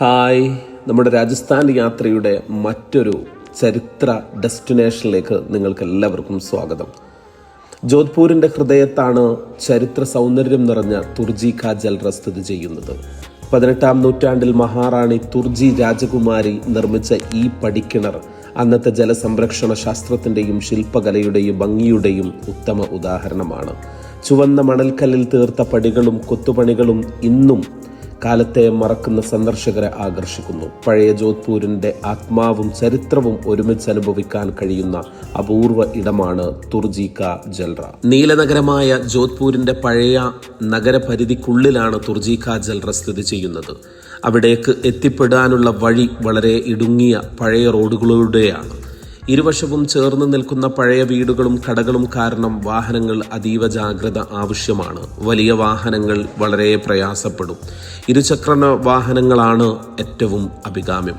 Hi. നമ്മുടെ രാജസ്ഥാൻ യാത്രയുടെ മറ്റൊരു ചരിത്ര ഡെസ്റ്റിനേഷനിലേക്ക് നിങ്ങൾക്ക് എല്ലാവർക്കും സ്വാഗതം. ജോധ്പൂരിന്റെ ഹൃദയത്താണ് ചരിത്ര സൗന്ദര്യം നിറഞ്ഞ തുർജി ഖാ ജൽറ സ്ഥിതി ചെയ്യുന്നത്. പതിനെട്ടാം നൂറ്റാണ്ടിൽ മഹാറാണി തുർജി രാജകുമാരി നിർമ്മിച്ച ഈ പടിക്കിണർ അന്നത്തെ ജലസംരക്ഷണ ശാസ്ത്രത്തിന്റെയും ശില്പകലയുടെയും ഭംഗിയുടെയും ഉത്തമ ഉദാഹരണമാണ്. ചുവന്ന മണൽക്കല്ലിൽ തീർത്ത പടികളും കൊത്തുപണികളും ഇന്നും കാലത്തെ മറക്കുന്ന സന്ദർശകരെ ആകർഷിക്കുന്നു. പഴയ ജോധ്പൂരിന്റെ ആത്മാവും ചരിത്രവും ഒരുമിച്ച് അനുഭവിക്കാൻ കഴിയുന്ന അപൂർവ ഇടമാണ് തുർജിക ജൽറ. നീലനഗരമായ ജോധ്പൂരിന്റെ പഴയ നഗരപരിധിക്കുള്ളിലാണ് തുർജിക ജൽറ സ്ഥിതി ചെയ്യുന്നത്. അവിടേക്ക് എത്തിപ്പെടാനുള്ള വഴി വളരെ ഇടുങ്ങിയ പഴയ റോഡുകളിലൂടെയാണ് ഇരുവശവും ചേർന്ന് നിൽക്കുന്ന പഴയ വീടുകളും കടകളും കാരണം വാഹനങ്ങൾ അതീവ ജാഗ്രത ആവശ്യമാണ്. വലിയ വാഹനങ്ങൾ വളരെ പ്രയാസപ്പെടും. ഇരുചക്ര വാഹനങ്ങളാണ് ഏറ്റവും അഭികാമ്യം.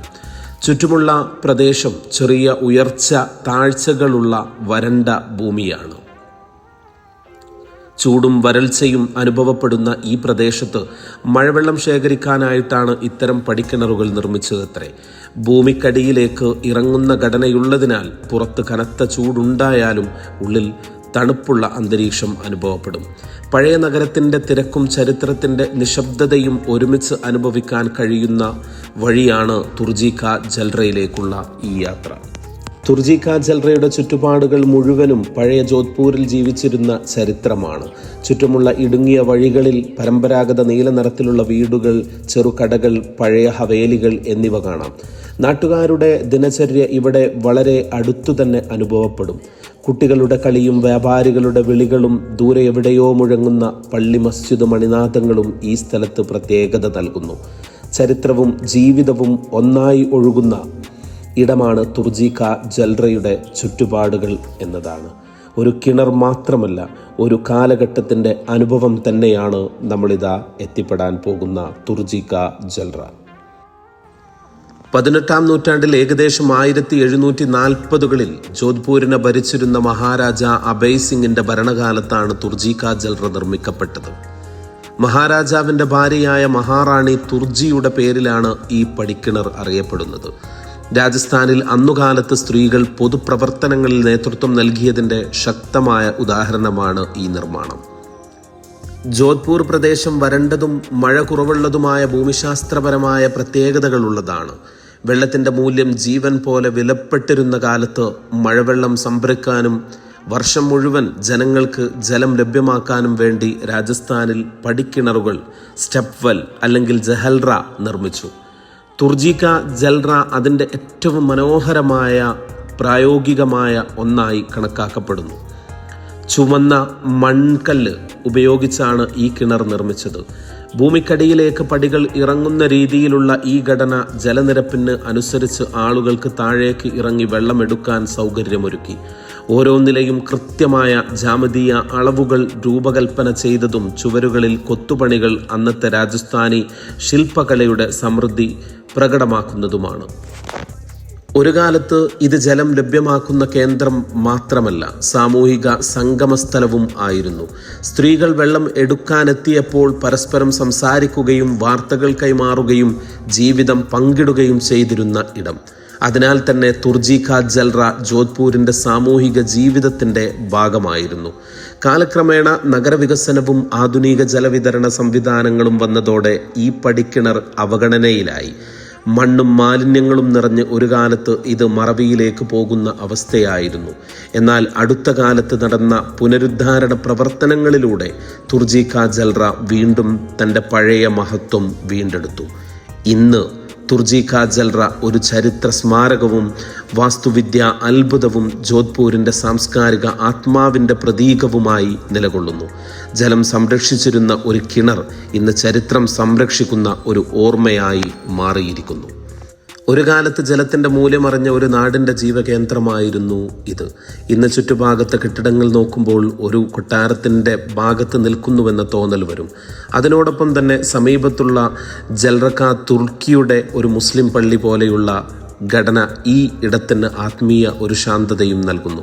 ചുറ്റുമുള്ള പ്രദേശം ചെറിയ ഉയർച്ച താഴ്ചകളുള്ള വരണ്ട ഭൂമിയാണ്. ചൂടും വരൾച്ചയും അനുഭവപ്പെടുന്ന ഈ പ്രദേശത്ത് മഴവെള്ളം ശേഖരിക്കാനായിട്ടാണ് ഇത്തരം പടിക്കിണറുകൾ നിർമ്മിച്ചതത്രേ. ഭൂമിക്കടിയിലേക്ക് ഇറങ്ങുന്ന ഘടനയുള്ളതിനാൽ പുറത്ത് കനത്ത ചൂടുണ്ടായാലും ഉള്ളിൽ തണുപ്പുള്ള അന്തരീക്ഷം അനുഭവപ്പെടും. പഴയ നഗരത്തിന്റെ തിരക്കും ചരിത്രത്തിന്റെ നിശബ്ദതയും ഒരുമിച്ച് അനുഭവിക്കാൻ കഴിയുന്ന വഴിയാണ് തുർജിക്ക ജൽറയിലേക്കുള്ള ഈ യാത്ര. തുർജിക്ക ജൽറയുടെ ചുറ്റുപാടുകൾ മുഴുവനും പഴയ ജോധ്പൂരിൽ ജീവിച്ചിരുന്ന ചരിത്രമാണ്. ചുറ്റുമുള്ള ഇടുങ്ങിയ വഴികളിൽ പരമ്പരാഗത നീല നിറത്തിലുള്ള വീടുകൾ ചെറുകടകൾ പഴയ ഹവേലികൾ എന്നിവ കാണാം. നാട്ടുകാരുടെ ദിനചര്യ ഇവിടെ വളരെ അടുത്തു തന്നെ അനുഭവപ്പെടും. കുട്ടികളുടെ കളിയും വ്യാപാരികളുടെ വിളികളും ദൂരെ എവിടെയോ മുഴങ്ങുന്ന പള്ളി മസ്ജിദ് മണിനാഥങ്ങളും ഈ സ്ഥലത്ത് പ്രത്യേകത നൽകുന്നു. ചരിത്രവും ജീവിതവും ഒന്നായി ഒഴുകുന്ന ഇടമാണ് തുർജിക്ക ജൽറയുടെ ചുറ്റുപാടുകൾ എന്നതാണ്. ഒരു കിണർ മാത്രമല്ല ഒരു കാലഘട്ടത്തിന്റെ അനുഭവം തന്നെയാണ് നമ്മളിതാ എത്തിപ്പെടാൻ പോകുന്ന തുർജിക്ക ജൽറ പതിനെട്ടാം നൂറ്റാണ്ടിൽ ഏകദേശം ആയിരത്തി എഴുന്നൂറ്റി നാൽപ്പതുകളിൽ ജോധ്പൂരിനെ ഭരിച്ചിരുന്ന മഹാരാജ അഭയ് സിംഗിന്റെ ഭരണകാലത്താണ് തുർജിക്ക ജൽറ നിർമ്മിക്കപ്പെട്ടത്. മഹാരാജാവിന്റെ ഭാര്യയായ മഹാറാണി തുർജിയുടെ പേരിലാണ് ഈ പടിക്കിണർ അറിയപ്പെടുന്നത്. രാജസ്ഥാനിൽ അന്നുകാലത്ത് സ്ത്രീകൾ പൊതുപ്രവർത്തനങ്ങളിൽ നേതൃത്വം നൽകിയതിന്റെ ശക്തമായ ഉദാഹരണമാണ് ഈ നിർമ്മാണം. ജോധ്പൂർ പ്രദേശം വരണ്ടതും മഴ കുറവുള്ളതുമായ ഭൂമിശാസ്ത്രപരമായ പ്രത്യേകതകളുള്ളതാണ്. വെള്ളത്തിന്റെ മൂല്യം ജീവൻ പോലെ വിലപ്പെട്ടിരുന്ന കാലത്ത് മഴവെള്ളം സംഭരിക്കാനും വർഷം മുഴുവൻ ജനങ്ങൾക്ക് ജലം ലഭ്യമാക്കാനും വേണ്ടി രാജസ്ഥാനിൽ പടിക്കിണറുകൾ സ്റ്റെപ്വെൽ അല്ലെങ്കിൽ ജഹൽറ നിർമ്മിച്ചു. തുർജിക്ക ജൽറ അതിന്റെ ഏറ്റവും മനോഹരമായ പ്രായോഗികമായ ഒന്നായി കണക്കാക്കപ്പെടുന്നു. ചുവന്ന മൺകല്ല് ഉപയോഗിച്ചാണ് ഈ കിണർ നിർമ്മിച്ചത്. ഭൂമിക്കടിയിലേക്ക് പടികൾ ഇറങ്ങുന്ന രീതിയിലുള്ള ഈ ഘടന ജലനിരപ്പിന് അനുസരിച്ച് ആളുകൾക്ക് താഴേക്ക് ഇറങ്ങി വെള്ളമെടുക്കാൻ സൗകര്യമൊരുക്കി. ഓരോ നിലയും കൃത്യമായ ജാമതീയ അളവുകൾ രൂപകൽപ്പന ചെയ്തതും ചുവരുകളിൽ കൊത്തുപണികൾ അന്നത്തെ രാജസ്ഥാനി ശില്പകലയുടെ സമൃദ്ധി പ്രകടമാക്കുന്നതുമാണ്. ഒരു കാലത്ത് ഇത് ജലം ലഭ്യമാക്കുന്ന കേന്ദ്രം മാത്രമല്ല സാമൂഹിക സംഗമസ്ഥലവും ആയിരുന്നു. സ്ത്രീകൾ വെള്ളം എടുക്കാനെത്തിയപ്പോൾ പരസ്പരം സംസാരിക്കുകയും വാർത്തകൾ കൈമാറുകയും ജീവിതം പങ്കിടുകയും ചെയ്തിരുന്ന ഇടം. അതിനാൽ തന്നെ തുർജിഖ ജൽറ ജോധ്പൂരിന്റെ സാമൂഹിക ജീവിതത്തിന്റെ ഭാഗമായിരുന്നു. കാലക്രമേണ നഗരവികസനവും ആധുനിക ജലവിതരണ സംവിധാനങ്ങളും വന്നതോടെ ഈ പടിക്കിണർ അവഗണനയിലായി. മണ്ണും മാലിന്യങ്ങളും നിറഞ്ഞ് ഒരു കാലത്ത് ഇത് മറവിയിലേക്ക് പോകുന്ന അവസ്ഥയായിരുന്നു. എന്നാൽ അടുത്ത കാലത്ത് നടന്ന പുനരുദ്ധാരണ പ്രവർത്തനങ്ങളിലൂടെ തുർജിക്ക ജൽറ വീണ്ടും തന്റെ പഴയ മഹത്വം വീണ്ടെടുത്തു. ഇന്ന് തുർജിക്ക കാജൽറ ഒരു ചരിത്ര സ്മാരകവും വാസ്തുവിദ്യ അത്ഭുതവും ജോധ്പൂരിന്റെ സാംസ്കാരിക ആത്മാവിന്റെ പ്രതീകവുമായി നിലകൊള്ളുന്നു. ജലം സംരക്ഷിച്ചിരുന്ന ഒരു കിണർ ഇന്ന് ചരിത്രം സംരക്ഷിക്കുന്ന ഒരു ഓർമ്മയായി മാറിയിരിക്കുന്നു. ഒരു കാലത്ത് ജലത്തിന്റെ മൂല്യമറിഞ്ഞ ഒരു നാടിന്റെ ജീവകേന്ദ്രമായിരുന്നു ഇത്. ഇന്ന് ചുറ്റുഭാഗത്തെ കെട്ടിടങ്ങൾ നോക്കുമ്പോൾ ഒരു കൊട്ടാരത്തിന്റെ ഭാഗത്ത് നിൽക്കുന്നുവെന്ന തോന്നൽ വരും. അതിനോടൊപ്പം തന്നെ സമീപത്തുള്ള ജൽറക്ക തുർക്കിയുടെ ഒരു മുസ്ലിം പള്ളി പോലെയുള്ള ഘടന ഈ ഇടത്തിന് ആത്മീയ ഒരു ശാന്തതയും നൽകുന്നു.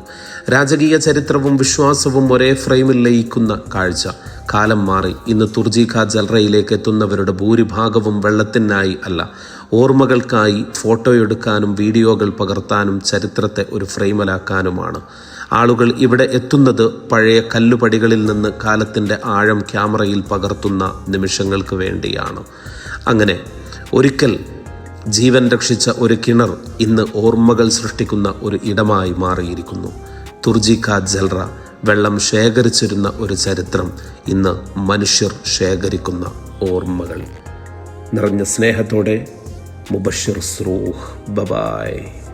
രാജകീയ ചരിത്രവും വിശ്വാസവും ഒരേ ഫ്രെയിമിൽ ലയിക്കുന്ന കാഴ്ച. കാലം മാറി. ഇന്ന് തുർജിഖ ജൽറയിലേക്ക് എത്തുന്നവരുടെ ഭൂരിഭാഗവും വെള്ളത്തിനായി അല്ല. ഓർമ്മകൾക്കായി ഫോട്ടോ എടുക്കാനും വീഡിയോകൾ പകർത്താനും ചരിത്രത്തെ ഒരു ഫ്രെയിമലാക്കാനുമാണ്. ആളുകൾ ഇവിടെ എത്തുന്നത് പഴയ കല്ലുപടികളിൽ നിന്ന് കാലത്തിന്റെ ആഴം ക്യാമറയിൽ പകർത്തുന്ന നിമിഷങ്ങൾക്ക് വേണ്ടിയാണ്. അങ്ങനെ ഒരിക്കൽ ജീവൻ രക്ഷിച്ച ഒരു കിണർ ഇന്ന് ഓർമ്മകൾ സൃഷ്ടിക്കുന്ന ഒരു ഇടമായി മാറിയിരിക്കുന്നു. തുർജിക്ക ജൽറ വെള്ളം ശേഖരിച്ചിരുന്ന ഒരു ചരിത്രം ഇന്ന് മനുഷ്യർ ശേഖരിക്കുന്ന ഓർമ്മകൾ. നിറഞ്ഞ സ്നേഹത്തോടെ مبشر الصاروخ. باي باي